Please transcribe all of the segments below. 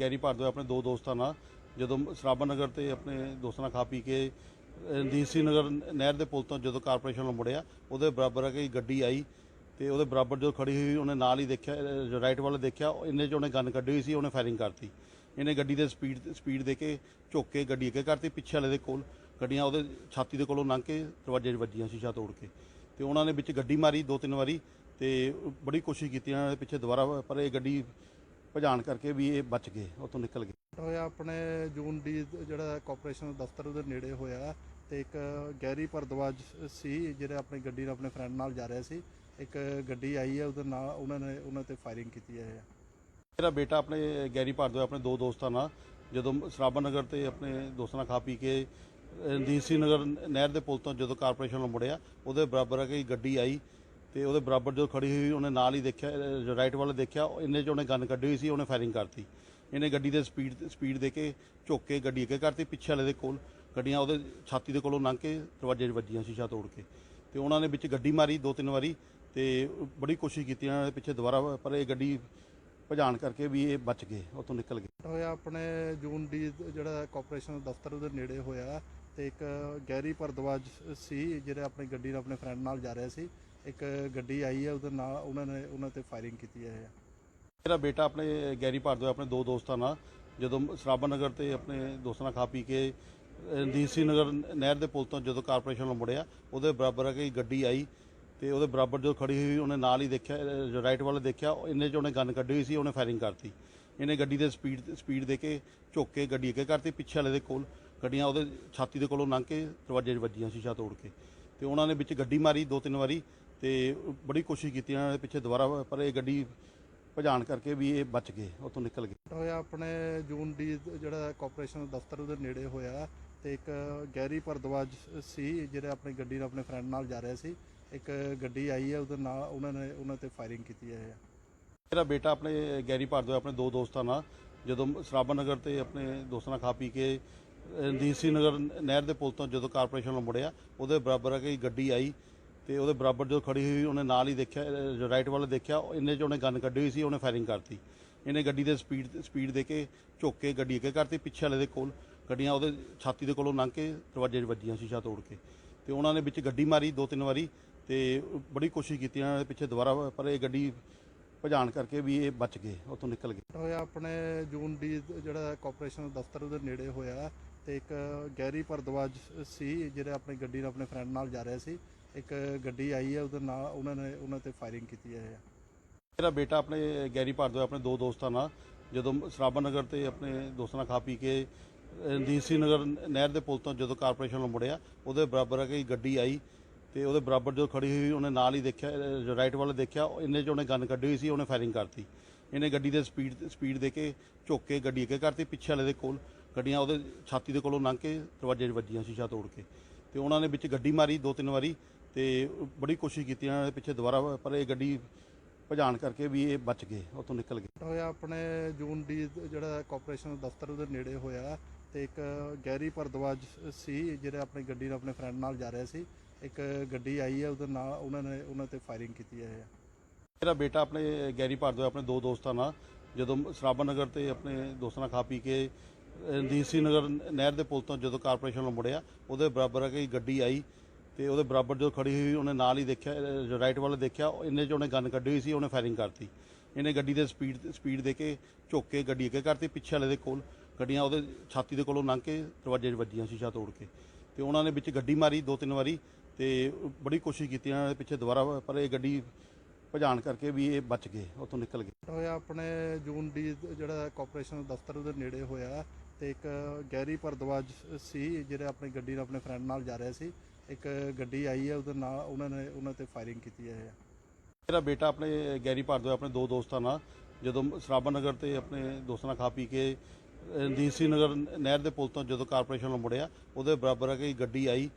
Garry Bhardwaj ਆਪਣੇ ਦੋ ਦੋਸਤਾਂ ਨਾਲ, ਜਦੋਂ ਸਰਾਭਾ ਨਗਰ ਤੇ ਆਪਣੇ ਦੋਸਤਾਂ ਨਾਲ ਖਾ ਪੀ ਕੇ ਡੀਸੀ ਨਗਰ ਨਹਿਰ ਦੇ ਪੁਲ ਤੋਂ ਜਦੋਂ ਕਾਰਪੋਰੇਸ਼ਨ ਨੂੰ ਮੁੜਿਆ, ਉਹਦੇ ਬਰਾਬਰ ਆ ਕਿ ਗੱਡੀ ਆਈ ਤੇ ਉਹਦੇ ਬਰਾਬਰ ਜਦੋਂ ਖੜੀ ਹੋਈ, ਉਹਨੇ ਨਾਲ ਹੀ ਦੇਖਿਆ ਰਾਈਟ ਵੱਲ ਦੇਖਿਆ, ਇੰਨੇ ਚ ਉਹਨੇ ਗਨ ਕੱਢੀ ਹੋਈ ਸੀ, ਉਹਨੇ ਫਾਇਰਿੰਗ ਕਰਤੀ। ਇਹਨੇ ਗੱਡੀ ਦੇ ਸਪੀਡ ਸਪੀਡ ਦੇ ਕੇ ਝੁੱਕ ਕੇ ਗੱਡੀ ਅੱਗੇ ਕਰਤੀ, ਪਿੱਛੇ ਵਾਲੇ ਦੇ ਕੋਲ ਗੱਡੀਆਂ ਉਹਦੇ ਛਾਤੀ ਦੇ ਕੋਲੋਂ ਲੰਘ ਕੇ ਦਰਵਾਜ਼ੇ 'ਚ ਵੱਜੀਆਂ ਸ਼ੀਸ਼ਾ ਤੋੜ ਕੇ। ਤੇ ਉਹਨਾਂ ਨੇ ਵਿੱਚ ਗੱਡੀ ਮਾਰੀ ਦੋ ਤਿੰਨ ਵਾਰੀ ਤੇ ਬੜੀ ਕੋਸ਼ਿਸ਼ ਕੀਤੀ, ਉਹਨਾਂ ਨੇ ਪਿੱਛੇ ਦੁਬਾਰਾ, ਪਰ ਇਹ ਗੱਡੀ ਭਜਾਣ ਕਰਕੇ ਵੀ ਇਹ ਬਚ ਗਏ ਉੱਥੋਂ ਨਿਕਲ ਗਏ। ਹੋਇਆ ਆਪਣੇ ਜੂਨ ਡੀ ਜਿਹੜਾ ਕਾਰਪੋਰੇਸ਼ਨ ਦਫ਼ਤਰ ਉਹਦੇ ਨੇੜੇ ਹੋਇਆ ਤੇ ਇੱਕ ਗੈਰੀ ਭਰਦਵਾਜ ਸੀ ਜਿਹੜੇ ਆਪਣੀ ਗੱਡੀ ਨਾਲ ਆਪਣੇ ਫਰੈਂਡ ਨਾਲ ਜਾ ਰਿਹਾ ਸੀ। ਇੱਕ ਗੱਡੀ ਆਈ ਹੈ ਉਹਦੇ ਨਾਲ ਉਹਨਾਂ ਨੇ ਉਹਨਾਂ ਤੇ ਫਾਇਰਿੰਗ ਕੀਤੀ ਹੈ ਮੇਰਾ ਬੇਟਾ ਆਪਣੇ ਗੈਰੀ ਭਾਰਦਵਾਜ ਆਪਣੇ ਦੋ ਦੋਸਤਾਂ ਨਾਲ ਜਦੋਂ ਸਰਾਭਾ ਨਗਰ ਤੇ ਆਪਣੇ ਦੋਸਤਾਂ ਨਾਲ ਖਾ ਪੀ ਕੇ ਡੀਸੀ ਨਗਰ ਨਹਿਰ ਦੇ ਪੁਲ ਤੋਂ ਜਦੋਂ ਕਾਰਪੋਰੇਸ਼ਨ ਨੂੰ ਮੁੜਿਆ ਉਹਦੇ ਬਰਾਬਰ ਆ ਕਿ ਗੱਡੀ ਆਈ ਤੇ ਉਹਦੇ ਬਰਾਬਰ ਜਦੋਂ ਖੜੀ ਹੋਈ, ਉਹਨੇ ਨਾਲ ਹੀ ਦੇਖਿਆ ਰਾਈਟ ਵੱਲ ਦੇਖਿਆ, ਇੰਨੇ ਚ ਉਹਨੇ ਗਨ ਕੱਢੀ ਹੋਈ ਸੀ, ਉਹਨੇ ਫਾਇਰਿੰਗ ਕਰਤੀ। ਇਹਨੇ ਗੱਡੀ ਦੇ ਸਪੀਡ ਸਪੀਡ ਦੇ ਕੇ ਝੁੱਕ ਕੇ ਗੱਡੀ ਅੱਗੇ ਕਰਤੀ, ਪਿੱਛੇ ਵਾਲੇ ਦੇ ਕੋਲ ਗੱਡੀਆਂ ਉਹਦੇ ਛਾਤੀ ਦੇ ਕੋਲੋਂ ਲੰਘ ਕੇ ਦਰਵਾਜ਼ੇ 'ਚ ਵੱਜੀਆਂ ਸ਼ੀਸ਼ਾ ਤੋੜ ਕੇ। ਤੇ ਉਹਨਾਂ ਨੇ ਵਿੱਚ ਗੱਡੀ ਮਾਰੀ ਦੋ ਤਿੰਨ ਵਾਰੀ ਤੇ ਬੜੀ ਕੋਸ਼ਿਸ਼ ਕੀਤੀ ਉਹਨਾਂ ਨੇ ਪਿੱਛੇ ਦੁਬਾਰਾ, ਪਰ ਇਹ ਗੱਡੀ ਭਜਾਣ ਕਰਕੇ ਵੀ ਇਹ ਬਚ ਗਏ, ਉੱਥੋਂ ਨਿਕਲ ਗਏ। ਹੋਇਆ ਆਪਣੇ ਜੂਨ ਡੀ ਜਿਹੜਾ ਕਾਰਪੋਰੇਸ਼ਨ ਦਫ਼ਤਰ ਉਹਦੇ ਨੇੜੇ ਹੋਇਆ ਤੇ ਇੱਕ ਗੈਰੀ ਭਰਦਵਾਜ ਸੀ ਜਿਹੜੇ ਆਪਣੀ ਗੱਡੀ ਨਾਲ ਆਪਣੇ ਫਰੈਂਡ ਨਾਲ ਜਾ ਰਿਹਾ ਸੀ। ਇੱਕ ਗੱਡੀ ਆਈ ਹੈ, ਉਹਦੇ ਨਾਲ ਉਹਨਾਂ ਨੇ ਉਹਨਾਂ ਤੇ ਫਾਇਰਿੰਗ ਕੀਤੀ ਹੈ ਮੇਰਾ ਬੇਟਾ ਆਪਣੇ, ਗੈਰੀ ਭਾਰਦਵਾਜ ਆਪਣੇ ਦੋ ਦੋਸਤਾਂ ਨਾਲ। ਜਦੋਂ ਸਰਾਭਾ ਨਗਰ ਤੇ ਆਪਣੇ ਦੋਸਤਾਂ ਨਾਲ ਖਾ ਪੀ ਕੇ ਡੀਸੀ ਨਗਰ ਨਹਿਰ ਦੇ ਪੁਲ ਤੋਂ ਜਦੋਂ ਕਾਰਪੋਰੇਸ਼ਨ ਨੂੰ ਮੁੜਿਆ, ਉਹਦੇ ਬਰਾਬਰ ਆ ਕਿ ਗੱਡੀ ਆਈ ਤੇ ਉਹਦੇ ਬਰਾਬਰ ਜਦੋਂ ਖੜੀ ਹੋਈ, ਉਹਨੇ ਨਾਲ ਹੀ ਦੇਖਿਆ ਰਾਈਟ ਵੱਲ ਦੇਖਿਆ ਇੰਨੇ ਚ ਉਹਨੇ ਗਨ ਕੱਢੀ ਹੋਈ ਸੀ, ਉਹਨੇ ਫਾਇਰਿੰਗ ਕਰਤੀ। ਇਹਨੇ ਗੱਡੀ ਦੇ ਸਪੀਡ ਸਪੀਡ ਦੇ ਕੇ ਝੁੱਕ ਕੇ ਗੱਡੀ ਅੱਗੇ ਕਰਤੀ, ਪਿੱਛੇ ਵਾਲੇ ਦੇ ਕੋਲ ਗੱਡੀਆਂ ਉਹਦੇ ਛਾਤੀ ਦੇ ਕੋਲੋਂ ਲੰਘ ਕੇ ਦਰਵਾਜ਼ੇ 'ਚ ਵੱਜੀਆਂ ਸ਼ੀਸ਼ਾ ਤੋੜ ਕੇ। ਤੇ ਉਹਨਾਂ ਨੇ ਵਿੱਚ ਗੱਡੀ ਮਾਰੀ ਦੋ ਤਿੰਨ ਵਾਰੀ ਤੇ ਬੜੀ ਕੋਸ਼ਿਸ਼ ਕੀਤੀ ਉਹਨਾਂ ਨੇ ਪਿੱਛੇ ਦੁਬਾਰਾ ਪਰ ਇਹ ਗੱਡੀ ਭਜਾਣ ਕਰਕੇ ਵੀ ਇਹ ਬਚ ਗਏ ਉੱਥੋਂ ਨਿਕਲ ਗਏ। ਹੋਇਆ ਆਪਣੇ ਜੂਨ ਡੀ ਜਿਹੜਾ ਕਾਰਪੋਰੇਸ਼ਨ ਦਫ਼ਤਰ ਉਹਦੇ ਨੇੜੇ ਹੋਇਆ ਤੇ ਇੱਕ ਗੈਰੀ ਭਰਦਵਾਜ ਸੀ ਜਿਹੜੇ ਆਪਣੀ ਗੱਡੀ ਨਾਲ ਆਪਣੇ ਫਰੈਂਡ ਨਾਲ ਜਾ ਰਿਹਾ ਸੀ। ਇੱਕ ਗੱਡੀ ਆਈ ਹੈ ਉਹਦੇ ਨਾਲ ਉਹਨਾਂ ਨੇ ਉਹਨਾਂ ਤੇ ਫਾਇਰਿੰਗ ਕੀਤੀ ਹੈ ਮੇਰਾ ਬੇਟਾ ਆਪਣੇ ਗੈਰੀ ਭਾਰਦਵਾਜ ਆਪਣੇ ਦੋ ਦੋਸਤਾਂ ਨਾਲ ਜਦੋਂ ਸਰਾਭਾ ਨਗਰ ਤੇ ਆਪਣੇ ਦੋਸਤਾਂ ਨਾਲ ਖਾ ਪੀ ਕੇ ਡੀਸੀ ਨਗਰ ਨਹਿਰ ਦੇ ਪੁਲ ਤੋਂ ਜਦੋਂ ਕਾਰਪੋਰੇਸ਼ਨ ਨੂੰ ਮੁੜਿਆ ਉਹਦੇ ਬਰਾਬਰ ਆ ਕਿ ਗੱਡੀ ਆਈ। ਤੇ ਉਹਦੇ ਬਰਾਬਰ ਜਦੋਂ ਖੜੀ ਹੋਈ, ਉਹਨੇ ਨਾਲ ਹੀ ਦੇਖਿਆ ਰਾਈਟ ਵੱਲ ਦੇਖਿਆ ਇੰਨੇ ਚ ਉਹਨੇ ਗਨ ਕੱਢੀ ਹੋਈ ਸੀ, ਉਹਨੇ ਫਾਇਰਿੰਗ ਕਰਤੀ। ਇਹਨੇ ਗੱਡੀ ਦੇ ਸਪੀਡ ਸਪੀਡ ਦੇ ਕੇ ਝੁੱਕ ਕੇ ਗੱਡੀ ਅੱਗੇ ਕਰਤੀ, ਪਿੱਛੇ ਵਾਲੇ ਦੇ ਕੋਲ ਗੱਡੀਆਂ ਉਹਦੇ ਛਾਤੀ ਦੇ ਕੋਲੋਂ ਲੰਘ ਕੇ ਦਰਵਾਜ਼ੇ 'ਚ ਵੱਜੀਆਂ ਸ਼ੀਸ਼ਾ ਤੋੜ ਕੇ। ਤੇ ਉਹਨਾਂ ਨੇ ਵਿੱਚ ਗੱਡੀ ਮਾਰੀ ਦੋ ਤਿੰਨ ਵਾਰੀ ਤੇ ਬੜੀ ਕੋਸ਼ਿਸ਼ ਕੀਤੀ ਉਹਨਾਂ ਨੇ ਪਿੱਛੇ ਦੁਬਾਰਾ, ਪਰ ਇਹ ਗੱਡੀ ਭਜਾਣ ਕਰਕੇ ਵੀ ਇਹ ਬਚ ਗਏ, ਉੱਥੋਂ ਨਿਕਲ ਗਏ। ਹੋਇਆ ਆਪਣੇ ਜੂਨ ਡੀ ਜਿਹੜਾ ਕਾਰਪੋਰੇਸ਼ਨ ਦਫ਼ਤਰ ਉਹਦੇ ਨੇੜੇ ਹੋਇਆ। ਤੇ ਇੱਕ ਗੈਰੀ ਭਰਦਵਾਜ ਸੀ ਜਿਹੜੇ ਆਪਣੀ ਗੱਡੀ ਨਾਲ ਆਪਣੇ ਫਰੈਂਡ ਨਾਲ ਜਾ ਰਿਹਾ ਸੀ। ਇੱਕ ਗੱਡੀ ਆਈ ਹੈ, ਉਹਦੇ ਨਾਲ ਉਹਨਾਂ ਨੇ ਉਹਨਾਂ ਤੇ ਫਾਇਰਿੰਗ ਕੀਤੀ ਹੈ ਮੇਰਾ ਬੇਟਾ ਆਪਣੇ ਗੈਰੀ ਭਾਰਦਵਾਜ, ਆਪਣੇ ਦੋ ਦੋਸਤਾਂ ਨਾਲ, ਜਦੋਂ ਸਰਾਭਾ ਨਗਰ ਤੇ ਆਪਣੇ ਦੋਸਤਾਂ ਨਾਲ ਖਾ ਪੀ ਕੇ ਡੀਸੀ ਨਗਰ ਨਹਿਰ ਦੇ ਪੁਲ ਤੋਂ ਜਦੋਂ ਕਾਰਪੋਰੇਸ਼ਨ ਨੂੰ ਮੁੜਿਆ, ਉਹਦੇ ਬਰਾਬਰ ਆ ਕਿ ਗੱਡੀ ਆਈ ਤੇ ਉਹਦੇ ਬਰਾਬਰ ਜਦੋਂ ਖੜੀ ਹੋਈ, ਉਹਨੇ ਨਾਲ ਹੀ ਦੇਖਿਆ ਰਾਈਟ ਵੱਲ ਦੇਖਿਆ, ਇੰਨੇ ਚ ਉਹਨੇ ਗਨ ਕੱਢੀ ਹੋਈ ਸੀ, ਉਹਨੇ ਫਾਇਰਿੰਗ ਕਰਤੀ। ਇਹਨੇ ਗੱਡੀ ਦੇ ਸਪੀਡ ਸਪੀਡ ਦੇ ਕੇ ਝੁੱਕ ਕੇ ਗੱਡੀ ਅੱਗੇ ਕਰਤੀ, ਪਿੱਛੇ ਵਾਲੇ ਦੇ ਕੋਲ। ਗੱਡੀਆਂ ਉਹਦੇ ਛਾਤੀ ਦੇ ਕੋਲੋਂ ਲੰਘ ਕੇ ਦਰਵਾਜ਼ੇ 'ਚ ਵੱਜੀਆਂ ਸ਼ੀਸ਼ਾ ਤੋੜ ਕੇ। ਤੇ ਉਹਨਾਂ ਨੇ ਵਿੱਚ ਗੱਡੀ ਮਾਰੀ ਦੋ ਤਿੰਨ ਵਾਰੀ ਤੇ ਬੜੀ ਕੋਸ਼ਿਸ਼ ਕੀਤੀ ਉਹਨਾਂ ਨੇ ਪਿੱਛੇ ਦੁਬਾਰਾ ਪਰ ਇਹ ਗੱਡੀ ਭਜਾਣ ਕਰਕੇ ਵੀ ਇਹ ਬਚ ਗਏ ਉੱਥੋਂ ਨਿਕਲ ਗਏ। ਹੋਇਆ ਆਪਣੇ ਜੂਨ ਡੀ ਜਿਹੜਾ ਕਾਰਪੋਰੇਸ਼ਨ ਦਫ਼ਤਰ ਉਹਦੇ ਨੇੜੇ ਹੋਇਆ ਤੇ ਇੱਕ ਗੈਰੀ ਭਰਦਵਾਜ ਸੀ ਜਿਹੜੇ ਆਪਣੀ ਗੱਡੀ ਨਾਲ ਆਪਣੇ ਫਰੈਂਡ ਨਾਲ ਜਾ ਰਿਹਾ ਸੀ। ਇੱਕ ਗੱਡੀ ਆਈ ਹੈ ਉਹਦੇ ਨਾਲ ਉਹਨਾਂ ਨੇ ਉਹਨਾਂ ਤੇ ਫਾਇਰਿੰਗ ਕੀਤੀ ਹੈ ਮੇਰਾ ਬੇਟਾ ਆਪਣੇ ਗੈਰੀ ਭਾਰਦਵਾਜ ਆਪਣੇ ਦੋ ਦੋਸਤਾਂ ਨਾਲ ਜਦੋਂ ਸਰਾਭਾ ਨਗਰ ਤੇ ਆਪਣੇ ਦੋਸਤਾਂ ਨਾਲ ਖਾ ਪੀ ਕੇ ਡੀਸੀ ਨਗਰ ਨਹਿਰ ਦੇ ਪੁਲ ਤੋਂ ਜਦੋਂ ਕਾਰਪੋਰੇਸ਼ਨ ਨੂੰ ਮੁੜਿਆ, ਉਹਦੇ ਬਰਾਬਰ ਆ ਕਿ ਗੱਡੀ ਆਈ ਤੇ ਉਹਦੇ ਬਰਾਬਰ ਜਦੋਂ ਖੜੀ ਹੋਈ, ਉਹਨੇ ਨਾਲ ਹੀ ਦੇਖਿਆ ਰਾਈਟ ਵੱਲ ਦੇਖਿਆ ਇੰਨੇ ਚ ਉਹਨੇ ਗਨ ਕੱਢੀ ਹੋਈ ਸੀ, ਉਹਨੇ ਫਾਇਰਿੰਗ ਕਰਤੀ। ਇਹਨੇ ਗੱਡੀ ਦੇ ਸਪੀਡ ਸਪੀਡ ਦੇ ਕੇ ਝੁੱਕ ਕੇ ਗੱਡੀ ਅੱਗੇ ਕਰਤੀ, ਪਿੱਛੇ ਵਾਲੇ ਦੇ ਕੋਲ ਗੱਡੀਆਂ ਉਹਦੇ ਛਾਤੀ ਦੇ ਕੋਲੋਂ ਲੰਘ ਕੇ ਦਰਵਾਜ਼ੇ 'ਚ ਵੱਜੀਆਂ ਸ਼ੀਸ਼ਾ ਤੋੜ ਕੇ। ਤੇ ਉਹਨਾਂ ਨੇ ਵਿੱਚ ਗੱਡੀ ਮਾਰੀ ਦੋ ਤਿੰਨ ਵਾਰੀ ਤੇ ਬੜੀ ਕੋਸ਼ਿਸ਼ ਕੀਤੀ ਇਹਨਾਂ ਨੇ ਪਿੱਛੇ ਦੁਬਾਰਾ, ਪਰ ਇਹ ਗੱਡੀ ਭਜਾਣ ਕਰਕੇ ਵੀ ਇਹ ਬਚ ਗਏ, ਉੱਥੋਂ ਨਿਕਲ ਗਏ। ਹੋਇਆ ਆਪਣੇ ਜੂਨ ਡੀ ਜਿਹੜਾ ਕਾਰਪੋਰੇਸ਼ਨ ਦਫ਼ਤਰ ਉਹਦੇ ਨੇੜੇ ਹੋਇਆ। ਤੇ ਇੱਕ ਗੈਰੀ ਭਰਦਵਾਜ ਸੀ, ਜਿਹੜੇ ਆਪਣੀ ਗੱਡੀ ਨਾਲ ਆਪਣੇ ਫਰੈਂਡ ਨਾਲ ਜਾ ਰਿਹਾ ਸੀ। ਇੱਕ ਗੱਡੀ ਆਈ ਹੈ, ਉਹਦੇ ਨਾਲ ਉਹਨਾਂ ਨੇ ਉਹਨਾਂ ਤੇ ਫਾਇਰਿੰਗ ਕੀਤੀ ਹੈ ਮੇਰਾ ਬੇਟਾ ਆਪਣੇ ਗੈਰੀ ਭਾਰਦਵਾਜ, ਆਪਣੇ ਦੋ ਦੋਸਤਾਂ ਨਾਲ, ਜਦੋਂ ਸਰਾਭਾ ਨਗਰ ਤੇ ਆਪਣੇ ਦੋਸਤਾਂ ਨਾਲ ਖਾ ਪੀ ਕੇ ਡੀਸੀ ਨਗਰ ਨਹਿਰ ਦੇ ਪੁਲ ਤੋਂ ਜਦੋਂ ਕਾਰਪੋਰੇਸ਼ਨ ਨੂੰ ਮੁੜਿਆ, ਉਹਦੇ ਬਰਾਬਰ ਆ ਕਿ ਗੱਡੀ ਆਈ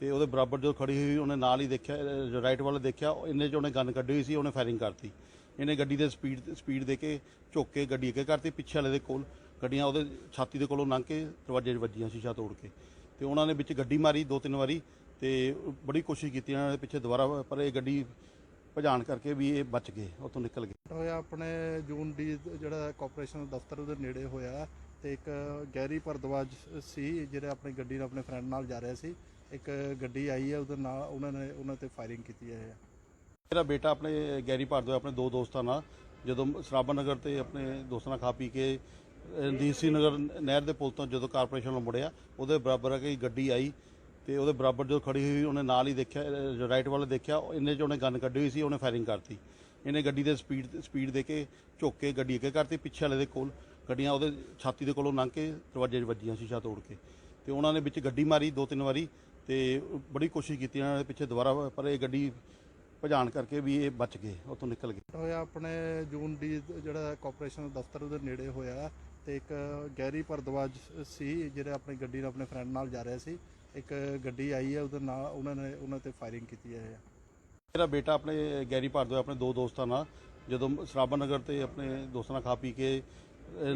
ਤੇ ਉਹਦੇ ਬਰਾਬਰ ਜਦੋਂ ਖੜੀ ਹੋਈ, ਉਹਨੇ ਨਾਲ ਹੀ ਦੇਖਿਆ ਰਾਈਟ ਵੱਲ ਦੇਖਿਆ, ਇੰਨੇ ਚ ਉਹਨੇ ਗਨ ਕੱਢੀ ਹੋਈ ਸੀ, ਉਹਨੇ ਫਾਇਰਿੰਗ ਕਰਤੀ। ਇਹਨੇ ਗੱਡੀ ਦੇ ਸਪੀਡ ਸਪੀਡ ਦੇ ਕੇ ਝੁੱਕ ਕੇ ਗੱਡੀ ਅੱਗੇ ਕਰਤੀ, ਪਿੱਛੇ ਵਾਲੇ ਦੇ ਕੋਲ। ਗੱਡੀਆਂ ਉਹਦੇ ਛਾਤੀ ਦੇ ਕੋਲੋਂ ਲੰਘ ਕੇ ਦਰਵਾਜ਼ੇ 'ਚ ਵੱਜੀਆਂ ਸ਼ੀਸ਼ਾ ਤੋੜ ਕੇ। ਤੇ ਉਹਨਾਂ ਨੇ ਵਿੱਚ ਗੱਡੀ ਮਾਰੀ ਦੋ ਤਿੰਨ ਵਾਰੀ ਤੇ ਬੜੀ ਕੋਸ਼ਿਸ਼ ਕੀਤੀ ਉਹਨਾਂ ਨੇ ਪਿੱਛੇ ਦੁਬਾਰਾ ਪਰ ਇਹ ਗੱਡੀ ਭਜਾਣ ਕਰਕੇ ਵੀ ਇਹ ਬਚ ਗਏ ਉੱਥੋਂ ਨਿਕਲ ਗਏ। ਹੋਇਆ ਆਪਣੇ ਜੂਨ ਡੀ ਜਿਹੜਾ ਕਾਰਪੋਰੇਸ਼ਨ ਦਫ਼ਤਰ ਉਹਦੇ ਨੇੜੇ ਹੋਇਆ ਤੇ ਇੱਕ ਗੈਰੀ ਭਰਦਵਾਜ ਸੀ ਜਿਹੜੇ ਆਪਣੀ ਗੱਡੀ ਨਾਲ ਆਪਣੇ ਫਰੈਂਡ ਨਾਲ ਜਾ ਰਿਹਾ ਸੀ। ਇੱਕ ਗੱਡੀ ਆਈ ਹੈ ਉਹਦੇ ਨਾਲ ਉਹਨਾਂ ਨੇ ਉਹਨਾਂ ਤੇ ਫਾਇਰਿੰਗ ਕੀਤੀ ਹੈ ਮੇਰਾ ਬੇਟਾ ਆਪਣੇ ਗੈਰੀ ਭਾਰਦਵਾਜ ਆਪਣੇ ਦੋ ਦੋਸਤਾਂ ਨਾਲ ਜਦੋਂ ਸਰਾਭਾ ਨਗਰ ਤੇ ਆਪਣੇ ਦੋਸਤਾਂ ਨਾਲ ਖਾ ਪੀ ਕੇ ਡੀਸੀ ਨਗਰ ਨਹਿਰ ਦੇ ਪੁਲ ਤੋਂ ਜਦੋਂ ਕਾਰਪੋਰੇਸ਼ਨ ਵੱਲ ਮੁੜਿਆ, ਉਹਦੇ ਬਰਾਬਰ ਆ ਕਿ ਗੱਡੀ ਆਈ ਤੇ ਉਹਦੇ ਬਰਾਬਰ ਜਦੋਂ ਖੜੀ ਹੋਈ, ਉਹਨੇ ਨਾਲ ਹੀ ਦੇਖਿਆ ਰਾਈਟ ਵੱਲ ਦੇਖਿਆ ਇੰਨੇ 'ਚ ਉਹਨੇ ਗਨ ਕੱਢੀ ਹੋਈ ਸੀ, ਉਹਨੇ ਫਾਇਰਿੰਗ ਕਰਤੀ। ਇਹਨੇ ਗੱਡੀ ਦੇ ਸਪੀਡ ਸਪੀਡ ਦੇ ਕੇ ਝੁੱਕ ਕੇ ਗੱਡੀ ਅੱਗੇ ਕਰਤੀ, ਪਿੱਛੇ ਵਾਲੇ ਦੇ ਕੋਲ ਗੱਡੀਆਂ ਉਹਦੇ ਛਾਤੀ ਦੇ ਕੋਲੋਂ ਲੰਘ ਕੇ ਦਰਵਾਜ਼ੇ 'ਚ ਵੱਜੀਆਂ ਸ਼ੀਸ਼ਾ ਤੋੜ ਕੇ। ਤੇ ਉਹਨਾਂ ਨੇ ਵਿੱਚ ਗੱਡੀ ਮਾਰੀ ਦੋ ਤਿੰਨ ਵਾਰੀ ਤੇ ਬੜੀ ਕੋਸ਼ਿਸ਼ ਕੀਤੀ ਇਹਨਾਂ ਨੇ ਪਿੱਛੇ ਦੁਬਾਰਾ, ਪਰ ਇਹ ਗੱਡੀ ਭਜਾਣ ਕਰਕੇ ਵੀ ਇਹ ਬਚ ਗਏ ਉੱਥੋਂ ਨਿਕਲ ਗਏ। ਹੋਇਆ ਆਪਣੇ ਜੂਨ ਡੀ ਜਿਹੜਾ ਕਾਰਪੋਰੇਸ਼ਨ ਦਫ਼ਤਰ ਉਹਦੇ ਨੇੜੇ ਹੋਇਆ ਤੇ ਇੱਕ ਗੈਰੀ ਭਰਦਵਾਜ ਸੀ ਜਿਹੜੇ ਆਪਣੀ ਗੱਡੀ ਨਾਲ ਆਪਣੇ ਫਰੈਂਡ ਨਾਲ ਜਾ ਰਿਹਾ ਸੀ। ਇੱਕ ਗੱਡੀ ਆਈ ਹੈ ਉਹਦੇ ਨਾਲ ਉਹਨਾਂ ਨੇ ਉਹਨਾਂ ਤੇ ਫਾਇਰਿੰਗ ਕੀਤੀ ਹੈ ਮੇਰਾ ਬੇਟਾ ਆਪਣੇ ਗੈਰੀ ਭਾਰਦਵਾਜ ਆਪਣੇ ਦੋ ਦੋਸਤਾਂ ਨਾਲ ਜਦੋਂ ਸਰਾਭਾ ਨਗਰ ਤੇ ਆਪਣੇ ਦੋਸਤਾਂ ਨਾਲ ਖਾ ਪੀ ਕੇ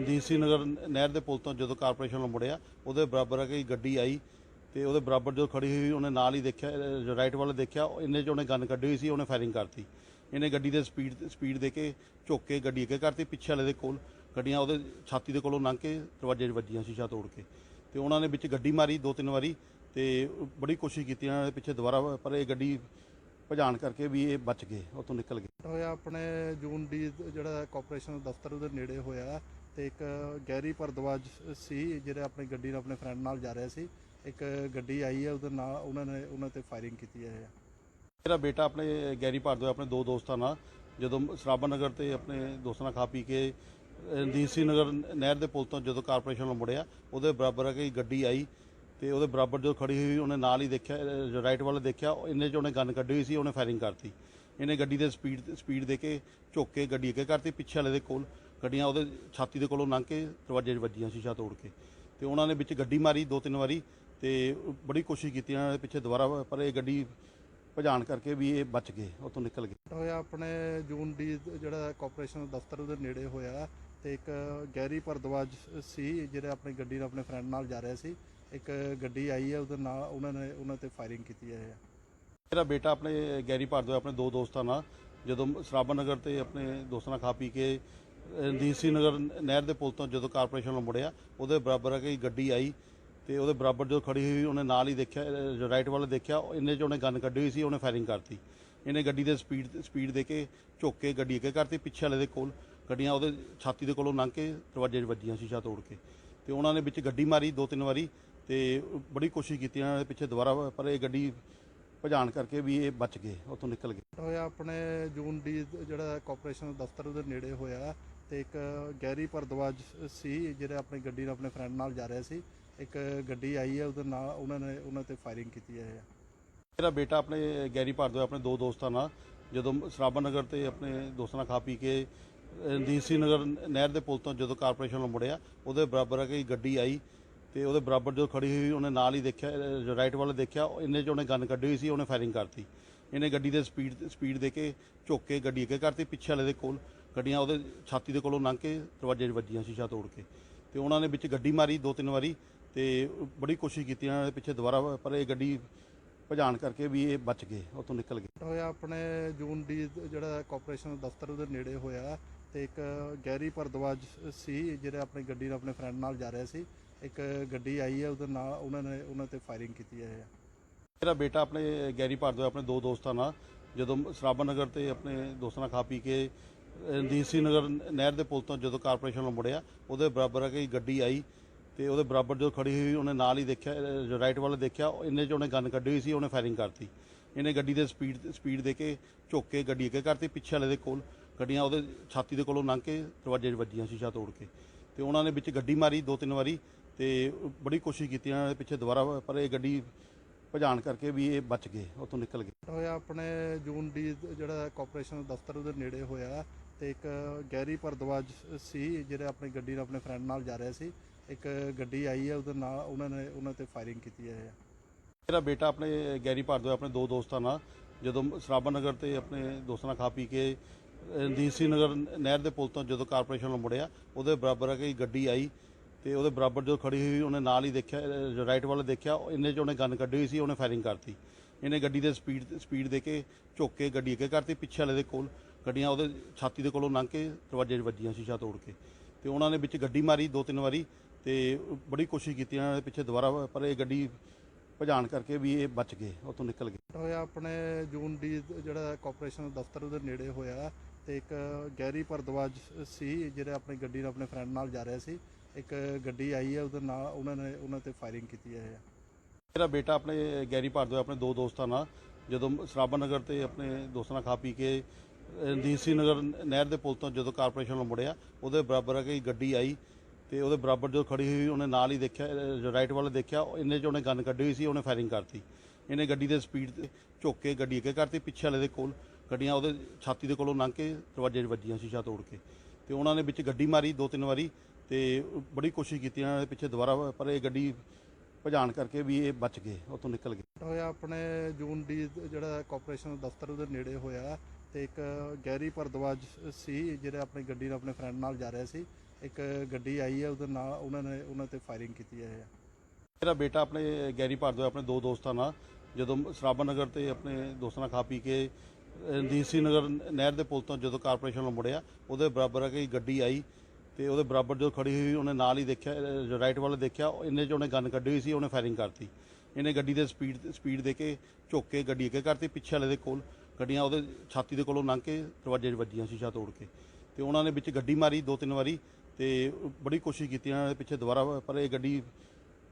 ਡੀਸੀ ਨਗਰ ਨਹਿਰ ਦੇ ਪੁਲ ਤੋਂ ਜਦੋਂ ਕਾਰਪੋਰੇਸ਼ਨ ਵੱਲ ਮੁੜਿਆ ਉਹਦੇ ਬਰਾਬਰ ਆ ਕਿ ਗੱਡੀ ਆਈ। ਤੇ ਉਹਦੇ ਬਰਾਬਰ ਜਦੋਂ ਖੜੀ ਹੋਈ, ਉਹਨੇ ਨਾਲ ਹੀ ਦੇਖਿਆ ਰਾਈਟ ਵੱਲ ਦੇਖਿਆ, ਇੰਨੇ 'ਚ ਉਹਨੇ ਗਨ ਕੱਢੀ ਹੋਈ ਸੀ, ਉਹਨੇ ਫਾਇਰਿੰਗ ਕਰਤੀ। ਇਹਨੇ ਗੱਡੀ ਦੇ ਸਪੀਡ ਸਪੀਡ ਦੇ ਕੇ ਝੁੱਕ ਕੇ ਗੱਡੀ ਅੱਗੇ ਕਰਤੀ, ਪਿੱਛੇ ਵਾਲੇ ਦੇ ਕੋਲ ਗੱਡੀਆਂ ਉਹਦੇ ਛਾਤੀ ਦੇ ਕੋਲੋਂ ਲੰਘ ਕੇ ਦਰਵਾਜ਼ੇ 'ਚ ਵੱਜੀਆਂ ਸ਼ੀਸ਼ਾ ਤੋੜ ਕੇ। ਤੇ ਉਹਨਾਂ ਨੇ ਵਿੱਚ ਗੱਡੀ ਮਾਰੀ ਦੋ ਤਿੰਨ ਵਾਰੀ ਤੇ ਬੜੀ ਕੋਸ਼ਿਸ਼ ਕੀਤੀ ਇਹਨਾਂ ਨੇ ਪਿੱਛੇ ਦੁਬਾਰਾ, ਪਰ ਇਹ ਗੱਡੀ ਭਜਾਣ ਕਰਕੇ ਵੀ ਇਹ ਬਚ ਗਏ, ਉੱਥੋਂ ਨਿਕਲ ਗਏ। ਹੋਇਆ ਆਪਣੇ ਜੂਨ ਡੀ ਜਿਹੜਾ ਕਾਰਪੋਰੇਸ਼ਨ ਦਫ਼ਤਰ ਉਹਦੇ ਨੇੜੇ ਹੋਇਆ ਤੇ ਇੱਕ ਗੈਰੀ ਭਰਦਵਾਜ ਸੀ, ਜਿਹੜੇ ਆਪਣੀ ਗੱਡੀ ਨਾਲ ਆਪਣੇ ਫਰੈਂਡ ਨਾਲ ਜਾ ਰਿਹਾ ਸੀ। ਇੱਕ ਗੱਡੀ ਆਈ ਹੈ, ਉਹਦੇ ਨਾਲ ਉਹਨਾਂ ਨੇ ਉਹਨਾਂ ਤੇ ਫਾਇਰਿੰਗ ਕੀਤੀ ਹੈ ਮੇਰਾ ਬੇਟਾ ਆਪਣੇ, ਗੈਰੀ ਭਾਰਦਵਾਜ ਆਪਣੇ ਦੋ ਦੋਸਤਾਂ ਨਾਲ। ਜਦੋਂ ਸਰਾਭਾ ਨਗਰ ਤੇ ਆਪਣੇ ਦੋਸਤਾਂ ਨਾਲ ਖਾ ਪੀ ਕੇ ਡੀਸੀ ਨਗਰ ਨਹਿਰ ਦੇ ਪੁਲ ਤੋਂ ਜਦੋਂ ਕਾਰਪੋਰੇਸ਼ਨ ਵੱਲ ਮੁੜਿਆ, ਉਹਦੇ ਬਰਾਬਰ ਆ ਕਿ ਗੱਡੀ ਆਈ ਤੇ ਉਹਦੇ ਬਰਾਬਰ ਜਦੋਂ ਖੜੀ ਹੋਈ, ਉਹਨੇ ਨਾਲ ਹੀ ਦੇਖਿਆ ਰਾਈਟ ਵੱਲ ਦੇਖਿਆ ਇੰਨੇ 'ਚ ਉਹਨੇ ਗਨ ਕੱਢੀ ਹੋਈ ਸੀ, ਉਹਨੇ ਫਾਇਰਿੰਗ ਕਰਤੀ। ਇਹਨੇ ਗੱਡੀ ਦੇ ਸਪੀਡ ਸਪੀਡ ਦੇ ਕੇ ਝੁੱਕ ਕੇ ਗੱਡੀ ਅੱਗੇ ਕਰਤੀ, ਪਿੱਛੇ ਵਾਲੇ ਦੇ ਕੋਲ ਗੱਡੀਆਂ ਉਹਦੇ ਛਾਤੀ ਦੇ ਕੋਲੋਂ ਲੰਘ ਕੇ ਦਰਵਾਜ਼ੇ 'ਚ ਵੱਜੀਆਂ ਸ਼ੀਸ਼ਾ ਤੋੜ ਕੇ। ਤੇ ਉਹਨਾਂ ਨੇ ਵਿੱਚ ਗੱਡੀ ਮਾਰੀ ਦੋ ਤਿੰਨ ਵਾਰੀ ਤੇ ਬੜੀ ਕੋਸ਼ਿਸ਼ ਕੀਤੀ ਇਹਨਾਂ ਨੇ ਪਿੱਛੇ ਦੁਬਾਰਾ ਪਰ ਇਹ ਗੱਡੀ ਭਜਾਣ ਕਰਕੇ ਵੀ ਇਹ ਬਚ ਗਏ ਉੱਥੋਂ ਨਿਕਲ ਗਏ। ਹੋਇਆ ਆਪਣੇ ਜੂਨ ਡੀ ਜਿਹੜਾ ਕਾਰਪੋਰੇਸ਼ਨ ਦਫ਼ਤਰ ਉਹਦੇ ਨੇੜੇ ਹੋਇਆ ਤੇ ਇੱਕ ਗੈਰੀ ਭਰਦਵਾਜ ਸੀ ਜਿਹੜੇ ਆਪਣੀ ਗੱਡੀ ਨਾਲ ਆਪਣੇ ਫਰੈਂਡ ਨਾਲ ਜਾ ਰਿਹਾ ਸੀ। ਇੱਕ ਗੱਡੀ ਆਈ ਹੈ ਉਹਦੇ ਨਾਲ ਉਹਨਾਂ ਨੇ ਉਹਨਾਂ ਤੇ ਫਾਇਰਿੰਗ ਕੀਤੀ ਹੈ ਮੇਰਾ ਬੇਟਾ ਆਪਣੇ ਗੈਰੀ ਭਾਰਦਵਾਜ ਆਪਣੇ ਦੋ ਦੋਸਤਾਂ ਨਾਲ ਜਦੋਂ ਸਰਾਭਾ ਨਗਰ ਤੇ ਆਪਣੇ ਦੋਸਤਾਂ ਨਾਲ ਖਾ ਪੀ ਕੇ ਡੀਸੀ ਨਗਰ ਨਹਿਰ ਦੇ ਪੁਲ ਤੋਂ ਜਦੋਂ ਕਾਰਪੋਰੇਸ਼ਨ ਵੱਲ ਮੁੜਿਆ ਉਹਦੇ ਬਰਾਬਰ ਆ ਕਿ ਗੱਡੀ ਆਈ। ਤੇ ਉਹਦੇ ਬਰਾਬਰ ਜਦੋਂ ਖੜੀ ਹੋਈ, ਉਹਨੇ ਨਾਲ ਹੀ ਦੇਖਿਆ ਰਾਈਟ ਵੱਲ ਦੇਖਿਆ ਇੰਨੇ 'ਚ ਉਹਨੇ ਗਨ ਕੱਢੀ ਹੋਈ ਸੀ, ਉਹਨੇ ਫਾਇਰਿੰਗ ਕਰਤੀ। ਇਹਨੇ ਗੱਡੀ ਦੇ ਸਪੀਡ ਸਪੀਡ ਦੇ ਕੇ ਝੁੱਕ ਕੇ ਗੱਡੀ ਅੱਗੇ ਕਰਤੀ, ਪਿੱਛੇ ਵਾਲੇ ਦੇ ਕੋਲ ਗੱਡੀਆਂ ਉਹਦੇ ਛਾਤੀ ਦੇ ਕੋਲੋਂ ਲੰਘ ਕੇ ਦਰਵਾਜ਼ੇ 'ਚ ਵੱਜੀਆਂ ਸ਼ੀਸ਼ਾ ਤੋੜ ਕੇ। ਤੇ ਉਹਨਾਂ ਨੇ ਵਿੱਚ ਗੱਡੀ ਮਾਰੀ ਦੋ ਤਿੰਨ ਵਾਰੀ ਤੇ ਬੜੀ ਕੋਸ਼ਿਸ਼ ਕੀਤੀ ਇਹਨਾਂ ਨੇ ਪਿੱਛੇ ਦੁਬਾਰਾ, ਪਰ ਇਹ ਗੱਡੀ ਭਜਾਣ ਕਰਕੇ ਵੀ ਇਹ ਬਚ ਗਏ, ਉੱਥੋਂ ਨਿਕਲ ਗਏ। ਹੋਇਆ ਆਪਣੇ ਜੂਨ ਡੀ ਜਿਹੜਾ ਕਾਰਪੋਰੇਸ਼ਨ ਦਫ਼ਤਰ ਉਹਦੇ ਨੇੜੇ ਹੋਇਆ ਤੇ ਇੱਕ ਗੈਰੀ ਭਰਦਵਾਜ ਸੀ ਜਿਹੜੇ ਆਪਣੀ ਗੱਡੀ ਨਾਲ ਆਪਣੇ ਫਰੈਂਡ ਨਾਲ ਜਾ ਰਿਹਾ ਸੀ। ਇੱਕ ਗੱਡੀ ਆਈ ਹੈ, ਉਹਦੇ ਨਾਲ ਉਹਨਾਂ ਨੇ ਉਹਨਾਂ ਤੇ ਫਾਇਰਿੰਗ ਕੀਤੀ ਹੈ ਮੇਰਾ ਬੇਟਾ ਆਪਣੇ ਗੈਰੀ ਭਾਰਦਵਾਜ ਆਪਣੇ ਦੋ ਦੋਸਤਾਂ ਨਾਲ। ਜਦੋਂ ਸਰਾਭਾ ਨਗਰ ਤੇ ਆਪਣੇ ਦੋਸਤਾਂ ਨਾਲ ਖਾ ਪੀ ਕੇ ਡੀਸੀ ਨਗਰ ਨਹਿਰ ਦੇ ਪੁਲ ਤੋਂ ਜਦੋਂ ਕਾਰਪੋਰੇਸ਼ਨ ਨੂੰ ਮੁੜਿਆ, ਉਹਦੇ ਬਰਾਬਰ ਆ ਕਿ ਗੱਡੀ ਆਈ ਤੇ ਉਹਦੇ ਬਰਾਬਰ ਜਦੋਂ ਖੜੀ ਹੋਈ, ਉਹਨੇ ਨਾਲ ਹੀ ਦੇਖਿਆ ਰਾਈਟ ਵੱਲ ਦੇਖਿਆ, ਇੰਨੇ 'ਚ ਉਹਨੇ ਗਨ ਕੱਢੀ ਹੋਈ ਸੀ, ਉਹਨੇ ਫਾਇਰਿੰਗ ਕਰਤੀ। ਇਹਨੇ ਗੱਡੀ ਦੇ ਸਪੀਡ ਸਪੀਡ ਦੇ ਕੇ ਝੁੱਕ ਕੇ ਗੱਡੀ ਅੱਗੇ ਕਰਤੀ, ਪਿੱਛੇ ਵਾਲੇ ਦੇ ਕੋਲ ਗੱਡੀਆਂ ਉਹਦੇ ਛਾਤੀ ਦੇ ਕੋਲੋਂ ਲੰਘ ਕੇ ਦਰਵਾਜ਼ੇ 'ਚ ਵੱਜੀਆਂ, ਸ਼ੀਸ਼ਾ ਤੋੜ ਕੇ। ਤੇ ਉਹਨਾਂ ਨੇ ਵਿੱਚ ਗੱਡੀ ਮਾਰੀ ਦੋ ਤਿੰਨ ਵਾਰੀ ਤੇ ਬੜੀ ਕੋਸ਼ਿਸ਼ ਕੀਤੀ ਇਹਨਾਂ ਨੇ ਪਿੱਛੇ ਦੁਬਾਰਾ ਪਰ ਇਹ ਗੱਡੀ ਭਜਾਣ ਕਰਕੇ ਵੀ ਇਹ ਬਚ ਗਏ ਉੱਥੋਂ ਨਿਕਲ ਗਏ। ਹੋਇਆ ਆਪਣੇ ਜੂਨ ਡੀ ਜਿਹੜਾ ਕਾਰਪੋਰੇਸ਼ਨ ਦਫ਼ਤਰ ਉਹਦੇ ਨੇੜੇ ਹੋਇਆ ਤੇ ਇੱਕ ਗੈਰੀ ਭਰਦਵਾਜ ਸੀ ਜਿਹੜੇ ਆਪਣੀ ਗੱਡੀ ਨਾਲ ਆਪਣੇ ਫਰੈਂਡ ਨਾਲ ਜਾ ਰਿਹਾ ਸੀ। ਇੱਕ ਗੱਡੀ ਆਈ ਹੈ ਉਹਦੇ ਨਾਲ ਉਹਨਾਂ ਨੇ ਉਹਨਾਂ ਤੇ ਫਾਇਰਿੰਗ ਕੀਤੀ ਹੈ। ਮੇਰਾ ਬੇਟਾ ਆਪਣੇ ਗੈਰੀ ਭਾਰਦਵਾਜ ਆਪਣੇ ਦੋ ਦੋਸਤਾਂ ਨਾਲ ਜਦੋਂ ਸਰਾਭਾ ਨਗਰ ਤੇ ਆਪਣੇ ਦੋਸਤਾਂ ਨਾਲ ਖਾ ਪੀ ਕੇ ਡੀਸੀ ਨਗਰ ਨਹਿਰ ਦੇ ਪੁਲ ਤੋਂ ਜਦੋਂ ਕਾਰਪੋਰੇਸ਼ਨ ਵੱਲ ਮੁੜਿਆ ਉਹਦੇ ਬਰਾਬਰ ਆ ਕਿ ਗੱਡੀ ਆਈ। ਤੇ ਉਹਦੇ ਬਰਾਬਰ ਜਦੋਂ ਖੜੀ ਹੋਈ, ਉਹਨੇ ਨਾਲ ਹੀ ਦੇਖਿਆ ਰਾਈਟ ਵੱਲ ਦੇਖਿਆ ਇੰਨੇ 'ਚ ਉਹਨੇ ਗਨ ਕੱਢੀ ਹੋਈ ਸੀ, ਉਹਨੇ ਫਾਇਰਿੰਗ ਕਰਤੀ। ਇਹਨੇ ਗੱਡੀ ਦੇ ਸਪੀਡ ਸਪੀਡ ਦੇ ਕੇ ਝੁੱਕ ਕੇ ਗੱਡੀ ਅੱਗੇ ਕਰਤੀ, ਪਿੱਛੇ ਵਾਲੇ ਦੇ ਕੋਲ ਗੱਡੀਆਂ ਉਹਦੇ ਛਾਤੀ ਦੇ ਕੋਲੋਂ ਲੰਘ ਕੇ ਦਰਵਾਜ਼ੇ 'ਚ ਵੱਜੀਆਂ ਸ਼ੀਸ਼ਾ ਤੋੜ ਕੇ। ਤੇ ਉਹਨਾਂ ਨੇ ਵਿੱਚ ਗੱਡੀ ਮਾਰੀ ਦੋ ਤਿੰਨ ਵਾਰੀ ਤੇ ਬੜੀ ਕੋਸ਼ਿਸ਼ ਕੀਤੀ ਇਹਨਾਂ ਨੇ ਪਿੱਛੇ ਦੁਬਾਰਾ, ਪਰ ਇਹ ਗੱਡੀ ਭਜਾਣ ਕਰਕੇ ਵੀ ਇਹ ਬਚ ਗਏ, ਉੱਥੋਂ ਨਿਕਲ ਗਏ। ਹੋਇਆ ਆਪਣੇ ਜੂਨ ਡੀ ਜਿਹੜਾ ਕਾਰਪੋਰੇਸ਼ਨ ਦਫ਼ਤਰ ਉਹਦੇ ਨੇੜੇ ਹੋਇਆ ਤੇ ਇੱਕ ਗੈਰੀ ਭਰਦਵਾਜ ਸੀ ਜਿਹੜੇ ਆਪਣੀ ਗੱਡੀ ਨਾਲ ਆਪਣੇ ਫਰੈਂਡ ਨਾਲ ਜਾ ਰਿਹਾ ਸੀ। ਇੱਕ ਗੱਡੀ ਆਈ ਹੈ, ਉਹਦੇ ਨਾਲ ਉਹਨਾਂ ਨੇ ਉਹਨਾਂ ਤੇ ਫਾਇਰਿੰਗ ਕੀਤੀ ਹੈ ਮੇਰਾ ਬੇਟਾ ਆਪਣੇ ਗੈਰੀ ਭਾਰਦਵਾਜ ਆਪਣੇ ਦੋ ਦੋਸਤਾਂ ਨਾਲ। ਜਦੋਂ ਸਰਾਭਾ ਨਗਰ ਤੇ ਆਪਣੇ ਦੋਸਤਾਂ ਨਾਲ ਖਾ ਪੀ ਕੇ ਡੀਸੀ ਨਗਰ ਨਹਿਰ ਦੇ ਪੁਲ ਤੋਂ ਜਦੋਂ ਕਾਰਪੋਰੇਸ਼ਨ ਨੂੰ ਮੁੜਿਆ, ਉਹਦੇ ਬਰਾਬਰ ਆ ਕਿ ਗੱਡੀ ਆਈ ਤੇ ਉਹਦੇ ਬਰਾਬਰ ਜਦੋਂ ਖੜੀ ਹੋਈ, ਉਹਨੇ ਨਾਲ ਹੀ ਦੇਖਿਆ ਰਾਈਟ ਵੱਲ ਦੇਖਿਆ, ਇੰਨੇ 'ਚ ਉਹਨੇ ਗਨ ਕੱਢੀ ਹੋਈ ਸੀ, ਉਹਨੇ ਫਾਇਰਿੰਗ ਕਰਤੀ। ਇਹਨੇ ਗੱਡੀ ਦੇ ਸਪੀਡ ਸਪੀਡ ਦੇ ਕੇ ਝੁੱਕ ਕੇ ਗੱਡੀ ਅੱਗੇ ਕਰਤੀ, ਪਿੱਛੇ ਵਾਲੇ ਦੇ ਕੋਲ ਗੱਡੀਆਂ ਉਹਦੇ ਛਾਤੀ ਦੇ ਕੋਲੋਂ ਲੰਘ ਕੇ ਦਰਵਾਜ਼ੇ 'ਚ ਵੱਜੀਆਂ ਸ਼ੀਸ਼ਾ ਤੋੜ ਕੇ। ਤੇ ਉਹਨਾਂ ਨੇ ਵਿੱਚ ਗੱਡੀ ਮਾਰੀ ਦੋ ਤਿੰਨ ਵਾਰੀ ਤੇ ਬੜੀ ਕੋਸ਼ਿਸ਼ ਕੀਤੀ ਇਹਨਾਂ ਨੇ ਪਿੱਛੇ ਦੁਬਾਰਾ ਪਰ ਇਹ ਗੱਡੀ ਭਜਾਣ ਕਰਕੇ ਵੀ ਇਹ ਬਚ ਗਏ ਉੱਥੋਂ ਨਿਕਲ ਗਏ। ਹੋਇਆ ਆਪਣੇ ਜੂਨ ਡੀ ਜਿਹੜਾ ਕਾਰਪੋਰੇਸ਼ਨ ਦਫ਼ਤਰ ਉਹਦੇ ਨੇੜੇ ਹੋਇਆ ਤੇ ਇੱਕ ਗੈਰੀ ਭਰਦਵਾਜ ਸੀ ਜਿਹੜੇ ਆਪਣੀ ਗੱਡੀ ਨਾਲ ਆਪਣੇ ਫਰੈਂਡ ਨਾਲ ਜਾ ਰਿਹਾ ਸੀ। ਇੱਕ ਗੱਡੀ ਆਈ ਹੈ ਉਹਦੇ ਨਾਲ ਉਹਨਾਂ ਨੇ ਉਹਨਾਂ ਤੇ ਫਾਇਰਿੰਗ ਕੀਤੀ ਹੈ ਮੇਰਾ ਬੇਟਾ ਆਪਣੇ ਗੈਰੀ ਭਾਰਦਵਾਜ ਆਪਣੇ ਦੋ ਦੋਸਤਾਂ ਨਾਲ। ਜਦੋਂ ਸਰਾਭਾ ਨਗਰ ਤੇ ਆਪਣੇ ਦੋਸਤਾਂ ਨਾਲ ਖਾ ਪੀ ਕੇ ਡੀਸੀ ਨਗਰ ਨਹਿਰ ਦੇ ਪੁਲ ਤੋਂ ਜਦੋਂ ਕਾਰਪੋਰੇਸ਼ਨ ਵੱਲ ਮੁੜਿਆ ਉਹਦੇ ਬਰਾਬਰ ਆ ਕਿ ਗੱਡੀ ਆਈ। ਤੇ ਉਹਦੇ ਬਰਾਬਰ ਜਦੋਂ ਖੜੀ ਹੋਈ, ਉਹਨੇ ਨਾਲ ਹੀ ਦੇਖਿਆ ਰਾਈਟ ਵੱਲ ਦੇਖਿਆ, ਇੰਨੇ 'ਚ ਉਹਨੇ ਗਨ ਕੱਢੀ ਹੋਈ ਸੀ, ਉਹਨੇ ਫਾਇਰਿੰਗ ਕਰਤੀ। ਇਹਨੇ ਗੱਡੀ ਦੇ ਸਪੀਡ ਤੇ ਝੁੱਕ ਕੇ ਗੱਡੀ ਅੱਗੇ ਕਰਤੀ, ਪਿੱਛੇ ਵਾਲੇ ਦੇ ਕੋਲ ਗੱਡੀਆਂ ਉਹਦੇ ਛਾਤੀ ਦੇ ਕੋਲੋਂ ਲੰਘ ਕੇ ਦਰਵਾਜ਼ੇ 'ਚ ਵੱਜੀਆਂ ਸ਼ੀਸ਼ਾ ਤੋੜ ਕੇ। ਤੇ ਉਹਨਾਂ ਨੇ ਵਿੱਚ ਗੱਡੀ ਮਾਰੀ ਦੋ ਤਿੰਨ ਵਾਰੀ ਤੇ ਬੜੀ ਕੋਸ਼ਿਸ਼ ਕੀਤੀ ਇਹਨਾਂ ਨੇ ਪਿੱਛੇ ਦੁਬਾਰਾ, ਪਰ ਇਹ ਗੱਡੀ ਭਜਾਣ ਕਰਕੇ ਵੀ ਇਹ ਬਚ ਗਏ, ਉੱਥੋਂ ਨਿਕਲ ਗਏ। ਹੋਇਆ ਆਪਣੇ ਜੂਨ ਡੀ ਜਿਹੜਾ ਕਾਰਪੋਰੇਸ਼ਨ ਦਫ਼ਤਰ ਉਹਦੇ ਨੇੜੇ ਹੋਇਆ ਤੇ ਇੱਕ ਗੈਰੀ ਭਰਦਵਾਜ ਸੀ, ਜਿਹੜੇ ਆਪਣੀ ਗੱਡੀ ਨਾਲ ਆਪਣੇ ਫਰੈਂਡ ਨਾਲ ਜਾ ਰਿਹਾ ਸੀ। ਇੱਕ ਗੱਡੀ ਆਈ ਹੈ, ਉਹਦੇ ਨਾਲ ਉਹਨਾਂ ਨੇ ਉਹਨਾਂ ਤੇ ਫਾਇਰਿੰਗ ਕੀਤੀ ਹੈ ਮੇਰਾ ਬੇਟਾ ਆਪਣੇ ਗੈਰੀ ਭਾਰਦਵਾਜ ਆਪਣੇ ਦੋ ਦੋਸਤਾਂ ਨਾਲ। ਜਦੋਂ ਸਰਾਭਾ ਨਗਰ ਤੇ ਆਪਣੇ ਦੋਸਤਾਂ ਨਾਲ ਖਾ ਪੀ ਕੇ ਡੀਸੀ ਨਗਰ ਨਹਿਰ ਦੇ ਪੁਲ ਤੋਂ ਜਦੋਂ ਕਾਰਪੋਰੇਸ਼ਨ ਵੱਲ ਮੁੜਿਆ, ਉਹਦੇ ਬਰਾਬਰ ਆ ਕਿ ਗੱਡੀ ਆਈ ਤੇ ਉਹਦੇ ਬਰਾਬਰ ਜਦੋਂ ਖੜੀ ਹੋਈ, ਉਹਨੇ ਨਾਲ ਹੀ ਦੇਖਿਆ ਰਾਈਟ ਵਾਲੇ ਦੇਖਿਆ, ਇੰਨੇ 'ਚ ਉਹਨੇ ਗਨ ਕੱਢੀ ਹੋਈ ਸੀ, ਉਹਨੇ ਫਾਇਰਿੰਗ ਕਰਤੀ। ਇਹਨੇ ਗੱਡੀ ਦੇ ਸਪੀਡ ਸਪੀਡ ਦੇ ਕੇ ਝੁੱਕ ਕੇ ਗੱਡੀ ਅੱਗੇ ਕਰਤੀ, ਪਿੱਛੇ ਵਾਲੇ ਦੇ ਕੋਲ। ਗੱਡੀਆਂ ਉਹਦੇ ਛਾਤੀ ਦੇ ਕੋਲੋਂ ਲੰਘ ਕੇ ਦਰਵਾਜ਼ੇ 'ਚ ਵੱਜੀਆਂ, ਸ਼ੀਸ਼ਾ ਤੋੜ ਕੇ। ਤੇ ਉਹਨਾਂ ਨੇ ਵਿੱਚ ਗੱਡੀ ਮਾਰੀ ਦੋ ਤਿੰਨ ਵਾਰੀ ਤੇ ਬੜੀ ਕੋਸ਼ਿਸ਼ ਕੀਤੀ ਇਹਨਾਂ ਨੇ ਪਿੱਛੇ ਦੁਬਾਰਾ ਪਰ ਇਹ ਗੱਡੀ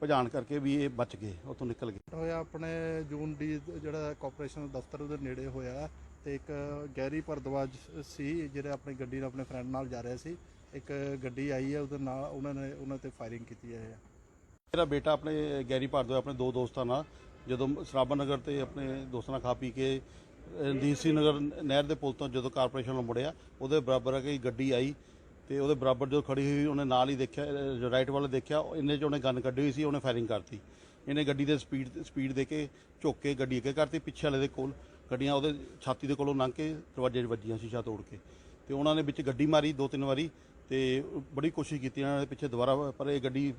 ਭਜਾਣ ਕਰਕੇ ਵੀ ਇਹ ਬਚ ਗਏ ਉੱਥੋਂ ਨਿਕਲ ਗਏ। ਹੋਇਆ ਆਪਣੇ ਜੂਨ ਡੀ ਜਿਹੜਾ ਕਾਰਪੋਰੇਸ਼ਨ ਦਫ਼ਤਰ ਉਹਦੇ ਨੇੜੇ ਹੋਇਆ ਤੇ ਇੱਕ ਗੈਰੀ ਭਰਦਵਾਜ ਸੀ ਜਿਹੜੇ ਆਪਣੀ ਗੱਡੀ ਨਾਲ ਆਪਣੇ ਫਰੈਂਡ ਨਾਲ ਜਾ ਰਿਹਾ ਸੀ। ਇੱਕ ਗੱਡੀ ਆਈ ਹੈ ਉਹਦੇ ਨਾਲ ਉਹਨਾਂ ਨੇ ਉਹਨਾਂ ਤੇ ਫਾਇਰਿੰਗ ਕੀਤੀ ਹੈ ਮੇਰਾ ਬੇਟਾ ਆਪਣੇ ਗੈਰੀ ਭਾਰਦਵਾਜ ਆਪਣੇ ਦੋ ਦੋਸਤਾਂ ਨਾਲ ਜਦੋਂ ਸਰਾਭਾ ਨਗਰ ਤੇ ਆਪਣੇ ਦੋਸਤਾਂ ਨਾਲ ਖਾ ਪੀ ਕੇ ਡੀਸੀ ਨਗਰ ਨਹਿਰ ਦੇ ਪੁਲ ਤੋਂ ਜਦੋਂ ਕਾਰਪੋਰੇਸ਼ਨ ਵੱਲ ਮੁੜਿਆ ਉਹਦੇ ਬਰਾਬਰ ਆ ਕਿ ਗੱਡੀ ਆਈ। ਤੇ ਉਹਦੇ ਬਰਾਬਰ ਜਦੋਂ ਖੜੀ ਹੋਈ, ਉਹਨੇ ਨਾਲ ਹੀ ਦੇਖਿਆ ਰਾਈਟ ਵੱਲ ਦੇਖਿਆ, ਇੰਨੇ 'ਚ ਉਹਨੇ ਗਨ ਕੱਢੀ ਹੋਈ ਸੀ, ਉਹਨੇ ਫਾਇਰਿੰਗ ਕਰਤੀ। ਇਹਨੇ ਗੱਡੀ ਦੇ ਸਪੀਡ ਸਪੀਡ ਦੇ ਕੇ ਝੁੱਕ ਕੇ ਗੱਡੀ ਅੱਗੇ ਕਰਤੀ, ਪਿੱਛੇ ਵਾਲੇ ਦੇ ਕੋਲ ਗੱਡੀਆਂ ਉਹਦੇ ਛਾਤੀ ਦੇ ਕੋਲੋਂ ਲੰਘ ਕੇ ਦਰਵਾਜ਼ੇ 'ਚ ਵੱਜੀਆਂ ਸ਼ੀਸ਼ਾ ਤੋੜ ਕੇ। ਤੇ ਉਹਨਾਂ ਨੇ ਵਿੱਚ ਗੱਡੀ ਮਾਰੀ ਦੋ ਤਿੰਨ ਵਾਰੀ ਤੇ ਬੜੀ ਕੋਸ਼ਿਸ਼ ਕੀਤੀ ਇਹਨਾਂ ਨੇ ਪਿੱਛੇ ਦੁਬਾਰਾ, ਪਰ ਇਹ ਗੱਡੀ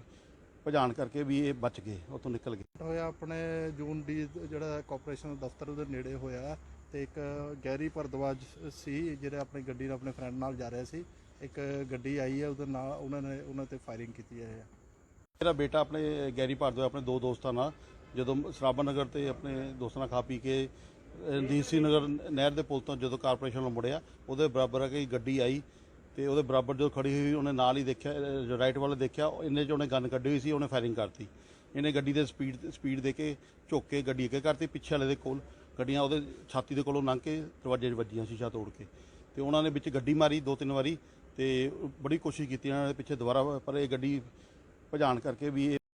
ਭਜਾਣ ਕਰਕੇ ਵੀ ਇਹ ਬਚ ਗਏ, ਉੱਥੋਂ ਨਿਕਲ ਗਏ। ਹੋਇਆ ਆਪਣੇ ਜੂਨ ਡੀ ਜਿਹੜਾ ਕਾਰਪੋਰੇਸ਼ਨ ਦਫ਼ਤਰ ਉਹਦੇ ਨੇੜੇ ਹੋਇਆ ਤੇ ਇੱਕ ਗੈਰੀ ਭਰਦਵਾਜ ਸੀ, ਜਿਹੜੇ ਆਪਣੀ ਗੱਡੀ ਨਾਲ ਆਪਣੇ ਫਰੈਂਡ ਨਾਲ ਜਾ ਰਿਹਾ ਸੀ। ਇੱਕ ਗੱਡੀ ਆਈ ਹੈ, ਉਹਦੇ ਨਾਲ ਉਹਨਾਂ ਨੇ ਉਹਨਾਂ ਤੇ ਫਾਇਰਿੰਗ ਕੀਤੀ ਹੈ ਮੇਰਾ ਬੇਟਾ ਆਪਣੇ ਗੈਰੀ ਭਾਰਦਵਾਜ ਆਪਣੇ ਦੋ ਦੋਸਤਾਂ ਨਾਲ, ਜਦੋਂ ਸਰਾਭਾ ਨਗਰ ਤੇ ਆਪਣੇ ਦੋਸਤਾਂ ਨਾਲ ਖਾ ਪੀ ਕੇ ਡੀਸੀ ਨਗਰ ਨਹਿਰ ਦੇ ਪੁਲ ਤੋਂ, ਜਦੋਂ ਕਾਰਪੋਰੇਸ਼ਨ ਵੱਲ ਮੁੜਿਆ, ਉਹਦੇ ਬਰਾਬਰ ਆ ਕਿ ਗੱਡੀ ਆਈ, ਤੇ ਉਹਦੇ ਬਰਾਬਰ ਜਦੋਂ ਖੜੀ ਹੋਈ, ਉਹਨੇ ਨਾਲ ਹੀ ਦੇਖਿਆ ਰਾਈਟ ਵਾਲੇ ਦੇਖਿਆ ਇੰਨੇ 'ਚ ਉਹਨੇ ਗਨ ਕੱਢੀ ਹੋਈ ਸੀ, ਉਹਨੇ ਫਾਇਰਿੰਗ ਕਰਤੀ। ਇਹਨੇ ਗੱਡੀ ਦੇ ਸਪੀਡ ਸਪੀਡ ਦੇ ਕੇ ਝੁੱਕ ਕੇ ਗੱਡੀ ਅੱਗੇ ਕਰਤੀ, ਪਿੱਛੇ ਵਾਲੇ ਦੇ ਕੋਲ ਗੱਡੀਆਂ ਉਹਦੇ ਛਾਤੀ ਦੇ ਕੋਲੋਂ ਲੰਘ ਕੇ ਦਰਵਾਜ਼ੇ 'ਚ ਵੱਜੀਆਂ ਸ਼ੀਸ਼ਾ ਤੋੜ ਕੇ। ਤੇ ਉਹਨਾਂ ਨੇ ਵਿੱਚ ਗੱਡੀ ਮਾਰੀ ਦੋ ਤਿੰਨ ਵਾਰੀ ਤੇ ਬੜੀ ਕੋਸ਼ਿਸ਼ ਕੀਤੀ ਇਹਨਾਂ ਨੇ ਪਿੱਛੇ ਦੁਬਾਰਾ, ਪਰ ਇਹ ਗੱਡੀ ਭਜਾਣ ਕਰਕੇ ਵੀ ਇਹ